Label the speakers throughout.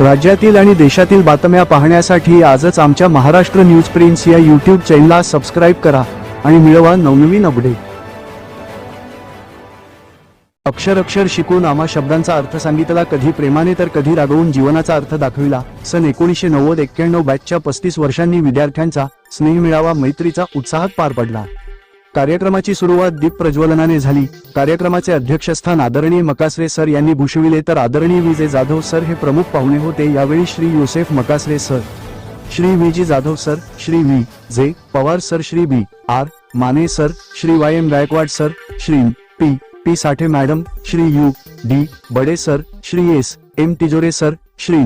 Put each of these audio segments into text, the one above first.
Speaker 1: राज्यातील आणि देशातील बातम्या पाहण्यासाठी आजच आमच्या महाराष्ट्र न्यूज प्रिन्स या यूट्यूब चॅनलला सबस्क्राईब करा आणि मिळवा नवनवीन अपडेट अक्षर अक्षर शिकून आम्हा शब्दांचा अर्थ सांगितला कधी प्रेमाने तर कधी रागवून जीवनाचा अर्थ दाखविला. सन एकोणीसशे नव्वद एक्क्याण्णव बॅचच्या पस्तीस वर्षांनी विद्यार्थ्यांचा स्नेह मिळावा मैत्रीचा उत्साहात पार पडला. कार्यक्रमाची सुरुवात दीप प्रज्वलनाने झाली. कार्यक्रमाचे अध्यक्षस्थान आदरणीय मकासरे सर यांनी भूषविले तर आदरणीय विजय जाधव सर हे प्रमुख पाहुणे होते. यावेळी Shri Yosef Makasare sir Shri V G. Jadhav sir Shri V J. Pawar sir Shri B. R. Mane sir Shri Y. M. Gaikwad sir Shri P. P. Sathe madam Shri U. D. Bade sir Shri S. M. Tijore sir Shri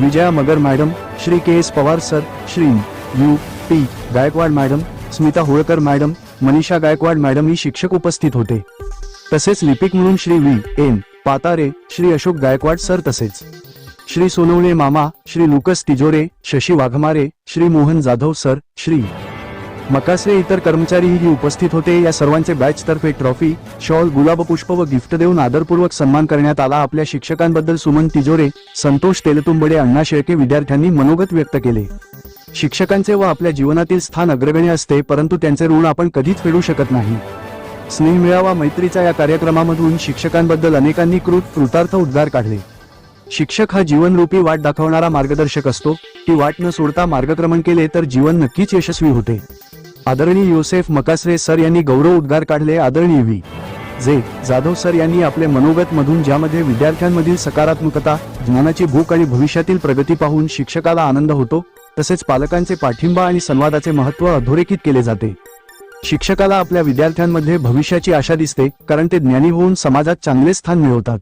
Speaker 1: Vijaya Magar madam Shri K. S. Pawar sir Shri U. P. Gaikwad madam Smita Holkar madam Manisha Gaikwad मॅडमही शिक्षक उपस्थित होते. तसेच लिपिक म्हणून Shri V. N. Patare Shri Ashok Gaikwad sir तसेच. श्री सोनवणे मामा Shri Lucas Tijore Shashi Waghmare Shri Mohan Jadhav sir Shri Makasare इतर कर्मचारीही उपस्थित होते. या सर्वांचे बॅच तर्फे ट्रॉफी शॉल गुलाब पुष्प व गिफ्ट देऊन आदरपूर्वक सन्मान करण्यात आला. आपल्या शिक्षकांबद्दल सुमन तिजोरे संतोष तेलतुंबडे अण्णा शेळके विद्यार्थ्यांनी मनोगत व्यक्त केले. शिक्षकांचे व आपल्या जीवनातील स्थान अग्रगण्य असते परंतु त्यांचे ऋण आपण कधीच फेडू शकत नाही. स्नेह मिळावा मैत्रीचा या कार्यक्रमामधून शिक्षकांबद्दल अनेकांनी कृत कृतार्थ उद्गार काढले. शिक्षक हा जीवनरूपी वाट दाखवणारा मार्गदर्शक असतो. ती वाट न सोडता मार्गक्रमण केले तर जीवन नक्कीच यशस्वी होते. आदरणीय योसेफ मकासरे सर यांनी गौरव उद्गार काढले. आदरणीय व्ही. जे. जाधव सर यांनी आपले मनोगत मधून ज्यामध्ये विद्यार्थ्यांमधील सकारात्मकता ज्ञानाची भूक आणि भविष्यातील प्रगती पाहून शिक्षकाला आनंद होतो तसेच पालकांचे पाठिंबा आणि संवादाचे महत्त्व अधोरेखित केले जाते. शिक्षकाला आपल्या विद्यार्थ्यांमध्ये भविष्याची आशा दिसते कारण ते ज्ञानी होऊन समाजात चांगले स्थान मिळवतात.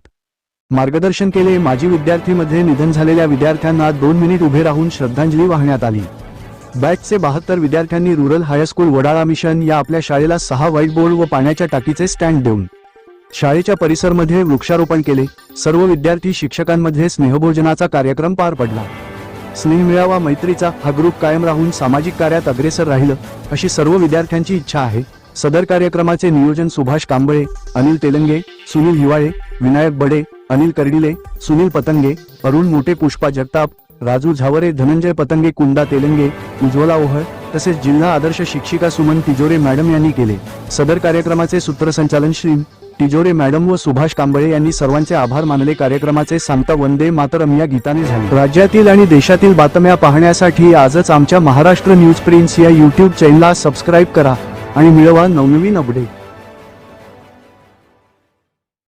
Speaker 1: मार्गदर्शन केले माजी विद्यार्थीमध्ये निधन झालेल्या विद्यार्थ्यांना दोन मिनिट उभे राहून श्रद्धांजली वाहण्यात आली. बॅचचे बहात्तर विद्यार्थ्यांनी रुरल हायस्कूल वडाळा मिशन या आपल्या शाळेला सहा व्हाईट बोर्ड व पाण्याच्या टाकीचे स्टँड देऊन. शाळेच्या परिसरमध्ये वृक्षारोपण केले सर्व विद्यार्थी शिक्षकांमध्ये स्नेहभोजनाचा कार्यक्रम पार पडला. स्नेह मिळावा मैत्रीचा हा ग्रुप कायम राहून सामाजिक कार्यात अग्रेसर राहिलं अशी सर्व विद्यार्थ्यांची इच्छा आहे. सदर कार्यक्रमाचे नियोजन सुभाष कांबळे अनिल तेलंगे सुनील हिवाळे विनायक बडे अनिल कर्डिले सुनील पतंगे अरुण मोठे पुष्पा जगताप राजू झावरे धनंजय पतंगे कुंदा तेलंगे उज्ज्वला ओहळ तसेच जिल्हा आदर्श शिक्षिका सुमन तिजोरे मॅडम यांनी केले. सदर कार्यक्रमाचे सूत्रसंचालन श्री तिजोरे मॅडम व सुभाष कांबळे यांनी सर्वांचे आभार मानले. कार्यक्रमाचे सांगता वंदे मातरम या गीताने झाले. राज्यातील आणि देशातील बातम्या पाहण्यासाठी आजच आमच्या महाराष्ट्र न्यूज प्रिन्स या यूट्यूब चॅनलला सबस्क्राईब करा आणि मिळवा नवनवीन अपडेट